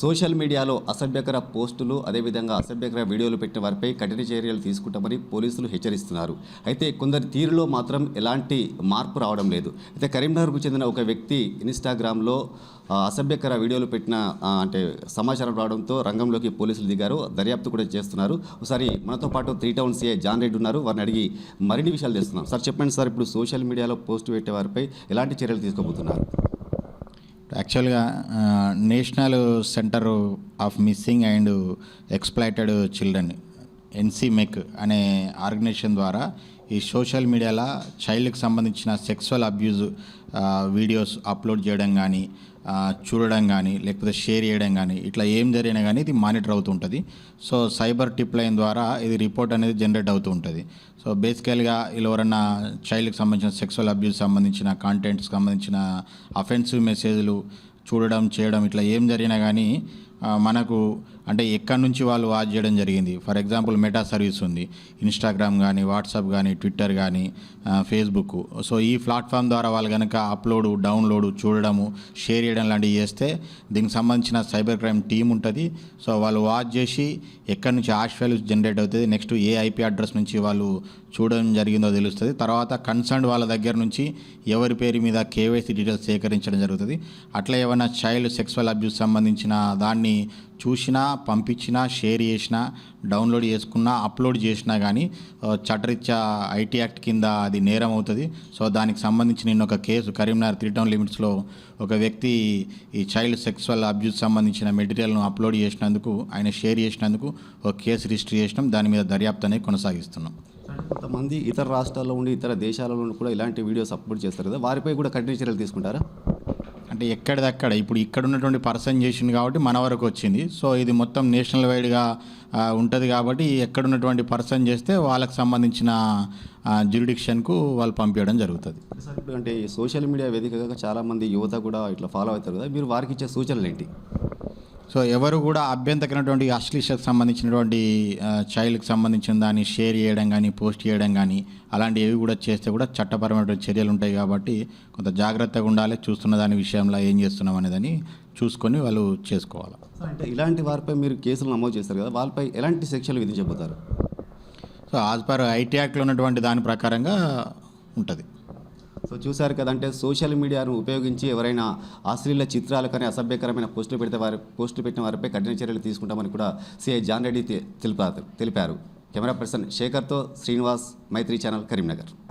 Social మీడియాలో అసభ్యకర పోస్టులు అదేవిధంగా అసభ్యకర వీడియోలు పెట్టిన వారిపై కఠిన చర్యలు తీసుకుంటామని పోలీసులు హెచ్చరిస్తున్నారు. అయితే కొందరి తీరులో మాత్రం ఎలాంటి మార్పు రావడం లేదు. అయితే కరీంనగర్కు చెందిన ఒక వ్యక్తి ఇన్స్టాగ్రామ్లో అసభ్యకర వీడియోలు పెట్టిన అంటే సమాచారం రావడంతో రంగంలోకి పోలీసులు దిగారు. దర్యాప్తు కూడా చేస్తున్నారు. ఒకసారి మనతో పాటు three town C I John Reddy ఉన్నారు. వారిని అడిగి మరిన్ని విషయాలు తెలుస్తున్నాం సార్ చెప్పండి సార్ ఇప్పుడు సోషల్ మీడియాలో పోస్ట్ పెట్టే వారిపై ఎలాంటి చర్యలు తీసుకోబోతున్నారు? యాక్చువల్గా national centre of missing and exploited children NCMEC అనే ఆర్గనైజేషన్ ద్వారా ఈ సోషల్ మీడియాలో చైల్డ్కి సంబంధించిన సెక్సువల్ అబ్యూజ్ వీడియోస్ అప్లోడ్ చేయడం కానీ చూడడం కానీ లేకపోతే షేర్ చేయడం కానీ ఇట్లా ఏం జరిగినా కానీ ఇది మానిటర్ అవుతూ ఉంటుంది సో సైబర్ టిప్ లైన్ ద్వారా ఇది రిపోర్ట్ అనేది జనరేట్ అవుతూ ఉంటుంది సో బేసికల్గా ఇలా ఎవరన్నా చైల్డ్కి సంబంధించిన సెక్సువల్ అబ్యూస్ సంబంధించిన కాంటెంట్స్ సంబంధించిన అఫెన్సివ్ మెసేజ్లు చూడడం చేయడం ఇట్లా ఏం జరిగినా కానీ మనకు అంటే ఎక్కడి నుంచి వాళ్ళు వాచ్ చేయడం జరిగింది. ఫర్ ఎగ్జాంపుల్ మెటా సర్వీస్ ఉంది. ఇన్స్టాగ్రామ్ కానీ వాట్సాప్ కానీ ట్విట్టర్ కానీ ఫేస్బుక్ సో ఈ ప్లాట్ఫామ్ ద్వారా వాళ్ళు కనుక అప్లోడ్ డౌన్లోడ్ చూడడము షేర్ చేయడం లాంటివి చేస్తే దీనికి సంబంధించిన సైబర్ క్రైమ్ టీం ఉంటుంది. సో వాళ్ళు వాచ్ చేసి ఎక్కడి నుంచి యాష్ వాల్యూస్ జనరేట్ అవుతుంది. నెక్స్ట్ ఏ ఐపీ అడ్రస్ నుంచి వాళ్ళు చూడడం జరిగిందో తెలుస్తుంది. తర్వాత కన్సర్న్ వాళ్ళ దగ్గర నుంచి ఎవరి పేరు మీద కేవైసీ డీటెయిల్స్ సేకరించడం జరుగుతుంది. అట్లా ఏమైనా చైల్డ్ సెక్సువల్ అబ్యూస్ సంబంధించిన దాన్ని చూసినా పంపించినా షేర్ చేసినా డౌన్లోడ్ చేసుకున్నా అప్లోడ్ చేసినా కానీ చట్టరీత్యా ఐటీ యాక్ట్ కింద అది నేరం అవుతుంది. సో దానికి సంబంధించి నిన్న ఒక కేసు కరీంనగర్ త్రీ టౌన్ లిమిట్స్లో ఒక వ్యక్తి ఈ చైల్డ్ సెక్సువల్ అబ్యూస్ సంబంధించిన మెటీరియల్ను అప్లోడ్ చేసినందుకు ఆయన షేర్ చేసినందుకు ఒక కేసు రిజిస్టర్ చేసినాం. దాని మీద దర్యాప్తు అనేది కొనసాగిస్తున్నాం. కొంతమంది ఇతర రాష్ట్రాల్లో ఉండి ఇతర దేశాలలో కూడా ఇలాంటి వీడియోస్ అప్లోడ్ చేస్తారు కదా. వారిపై కూడా కఠిన చర్యలు తీసుకుంటారా? అంటే ఎక్కడిదక్కడ? ఇప్పుడు ఇక్కడ ఉన్నటువంటి పర్సన్ చేసింది కాబట్టి మన వరకు వచ్చింది. సో ఇది మొత్తం నేషనల్ వైడ్గా ఉంటుంది కాబట్టి ఎక్కడ ఉన్నటువంటి పర్సన్ చేస్తే వాళ్ళకి సంబంధించిన జ్యూరిడిక్షన్కు వాళ్ళు పంపించడం జరుగుతుంది. సార్ ఇప్పుడు అంటే ఈ సోషల్ మీడియా వేదికగా చాలామంది యువత కూడా ఇట్లా ఫాలో అవుతారు కదా. మీరు వారికి ఇచ్చే సూచనలు ఏంటి సో ఎవరు కూడా అభ్యంతరమైనటువంటి అశ్లీషకు సంబంధించినటువంటి చైల్డ్కి సంబంధించిన దాన్ని షేర్ చేయడం కానీ పోస్ట్ చేయడం కానీ అలాంటివి ఏవి కూడా చేస్తే కూడా చట్టపరమైనటువంటి చర్యలు ఉంటాయి కాబట్టి కొంత జాగ్రత్తగా ఉండాలి చూస్తున్న దాని విషయంలో ఏం చేస్తున్నాం అనేదని చూసుకొని వాళ్ళు చేసుకోవాలి. అంటే ఇలాంటి వారిపై మీరు కేసులు నమోదు చేస్తారు కదా వాళ్ళపై ఎలాంటి శిక్షలు విధించబోతారు? సో యాజ్ పర్ ఐటీ యాక్ట్లో ఉన్నటువంటి దాని ప్రకారంగా ఉంటుంది. సో చూశారు కదంటే సోషల్ మీడియాను ఉపయోగించి ఎవరైనా అశ్లీల చిత్రాలు కానీ అసభ్యకరమైన పోస్టులు పెడితే వారి పోస్టులు పెట్టిన వారిపై కఠిన చర్యలు తీసుకుంటామని కూడా సిఐ జాన్ రెడ్డి తెలిపారు. తెలిపారు. కెమెరా పర్సన్ శేఖర్తో శ్రీనివాస్ మైత్రి ఛానల్ కరీంనగర్.